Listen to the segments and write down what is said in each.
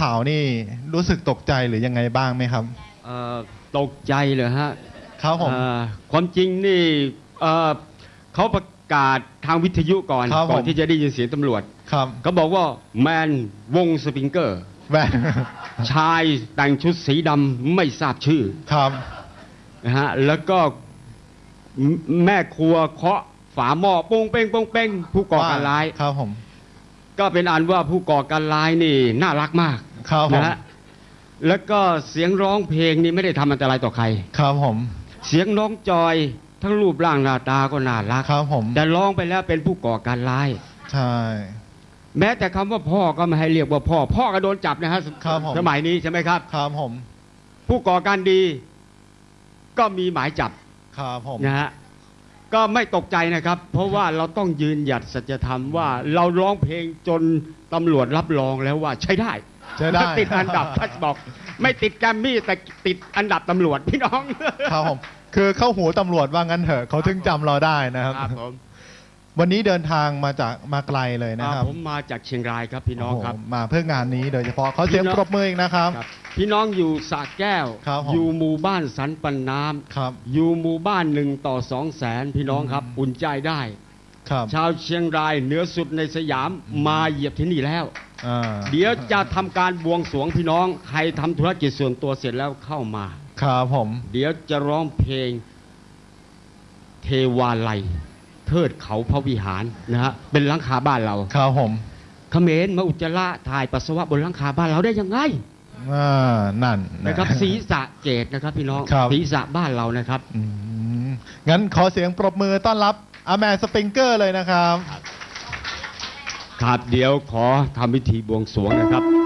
ข่าวนี่รู้สึกตกใจหรือยังไงบ้างไหมครับเอ่อตกใจเลยฮะครับผม เอ่อความจริงนี่เอ่อเขาประกาศทางวิทยุก่อนครับผม ก่อนที่จะได้ยินเสียงตำรวจครับเขาบอกว่าแมนวงสปริงเกอร์ แหวนชายแต่งชุดสีดำไม่ทราบชื่อครับนะฮะแล้วก็แมแม่ครัวเคาะฝาหม้อโป้งเป้งโป้งเป้งผู้ก่อการร้าย ครับผม ก็เป็นอันว่าผู้ก่อการร้ายนี่น่ารักมาก ครับผมนะฮะแล้วก็เสียงร้องเพลงนี่ไม่ได้ทำอันตรายต่อใคร ครับผมเสียงน้องจอย ทั้งรูปร่างหน้าตาก็น่ารักครับผมแต่ร้องไปแล้วเป็นผู้ก่อการร้าย ใช่ แม้แต่คำว่าพ่อก็ไม่ให้เรียกว่าพ่อ พ่อก็โดนจับนะฮะครับผม สมัยนี้ใช่ไหมครับ ครับผมผู้ก่อการดี ก็มีหมายจับครับผมนะฮะก็ไม่ตกใจนะครับ เพราะว่าเราต้องยืนหยัดสัจธรรมว่า เราร้องเพลงจนตำรวจรับรองแล้วว่าใช้ได้ ใช้ได้ ติดอันดับพัสบอก ไม่ติดแกรมมี่แต่ติดอันดับตำรวจพี่น้อง ครับผมคือเข้าหูตำรวจว่างั้นเถอะเขาถึงจำเราได้นะครับ ครับผมวันนี้เดินทางมาจากมาไกลเลยนะครับอ่าผมมาจากเชียงรายครับพี่น้องครับ โโหมาเพื่องานนี้โดยเฉพาะเขาเสียงพี่น้องปรบมืออีกนะครับครับ พี่น้องอยู่สระแก้ว ครับผมอยู่หมู่บ้านสันปันน้ครับำอยู่หมู่บ้านหนึ่งต่อสองแสนพี่น้องครับอืมอุ่นใจได้ ครับ ชาวเชียงรายเหนือสุดในสยามมาเหยียบที่นี่แล้วอ่า เดี๋ยวจะทำการบวงสรวงพี่น้อง ใครทำธุรกิจส่วนตัวเสร็จแล้วเข้ามา ครับผม เดี๋ยวจะร้องเพลงเทวาลัย เทิดเขาพระวิหารนะฮะเป็นหลังคาบ้านเราครับผมเขมรมาอุจจาระถ่ายปัสสาวะบนหลังคาบ้านเราได้ยังไงอ่านั่น นะครับ ศีรษะเจดนะครับ พี่น้องครับ ศีรษะบ้านเรานะครับ อืมงั้นขอเสียงปรบมือต้อนรับอาแมนสปริงเกอร์เลยนะครับ ครับเดี๋ยวขอทำพิธีบวงสรวงนะครับ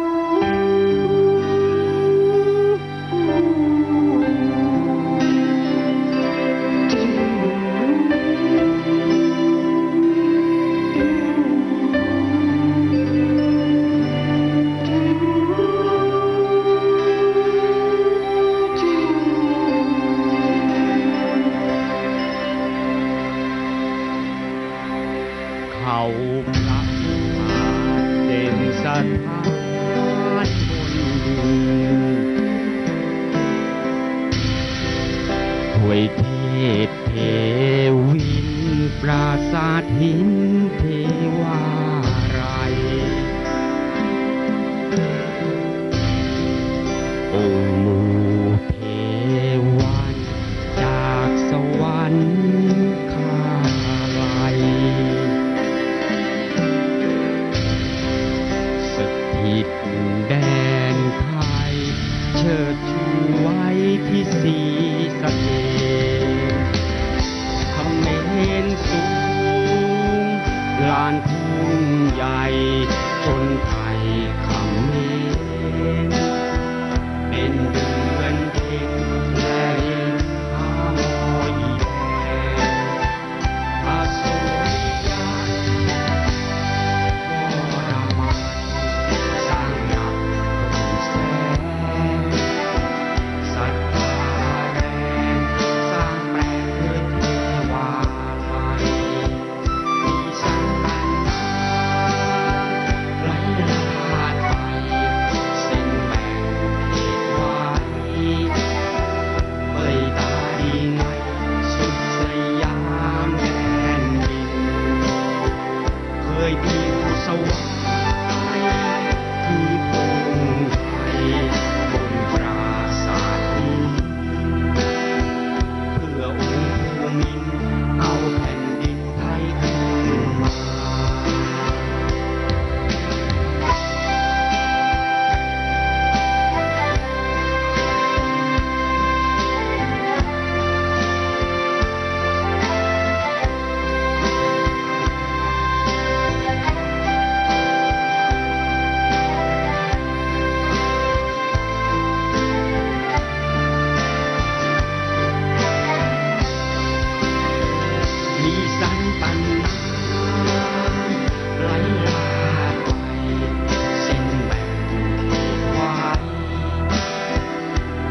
đánh banh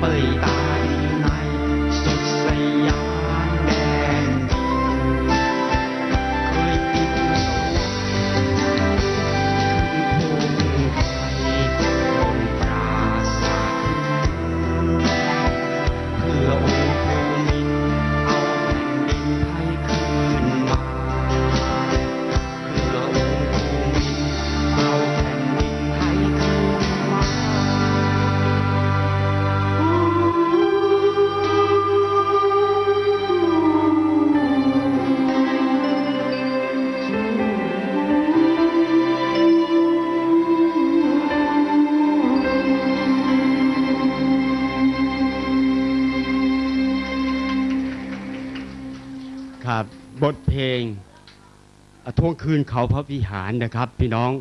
bởi ta บทเพลงอทวงคืนเขาพระวิหารนะครับ พี่น้อง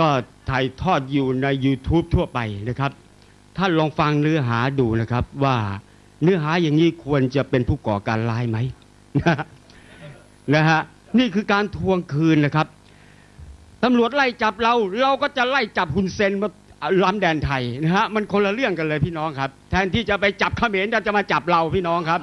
ก็ถ่ายทอดอยู่ใน YouTube ทั่วไปนะครับ ท่านลองฟังเนื้อหาดูนะครับว่าเนื้อหาอย่างนี้ควรจะเป็นผู้ก่อการร้ายไหมนะฮะนี่คือการทวงคืนนะครับตำรวจไล่จับเรา เราก็จะไล่จับคุณเซนมาล้ำแดนไทยนะฮะมันคนละเรื่องกันเลยพี่น้องครับ แทนที่จะไปจับเขมรจะมาจับเราพี่น้องครับ